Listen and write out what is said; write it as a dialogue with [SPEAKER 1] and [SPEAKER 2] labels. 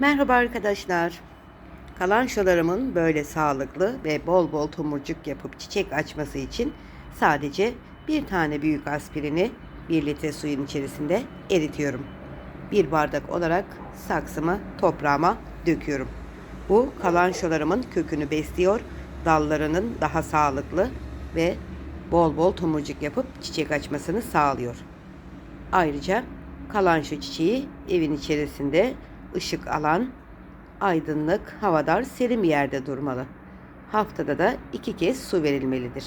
[SPEAKER 1] Merhaba arkadaşlar. Kalançolarımın böyle sağlıklı ve bol bol tomurcuk yapıp çiçek açması için sadece bir tane büyük aspirini 1 litre suyun içerisinde eritiyorum. Bir bardak olarak saksımı toprağıma döküyorum. Bu kalançolarımın kökünü besliyor, dallarının daha sağlıklı ve bol bol tomurcuk yapıp çiçek açmasını sağlıyor. Ayrıca kalan şu çiçeği evin içerisinde ışık alan, aydınlık, havadar, serin bir yerde durmalı. Haftada da iki kez su verilmelidir.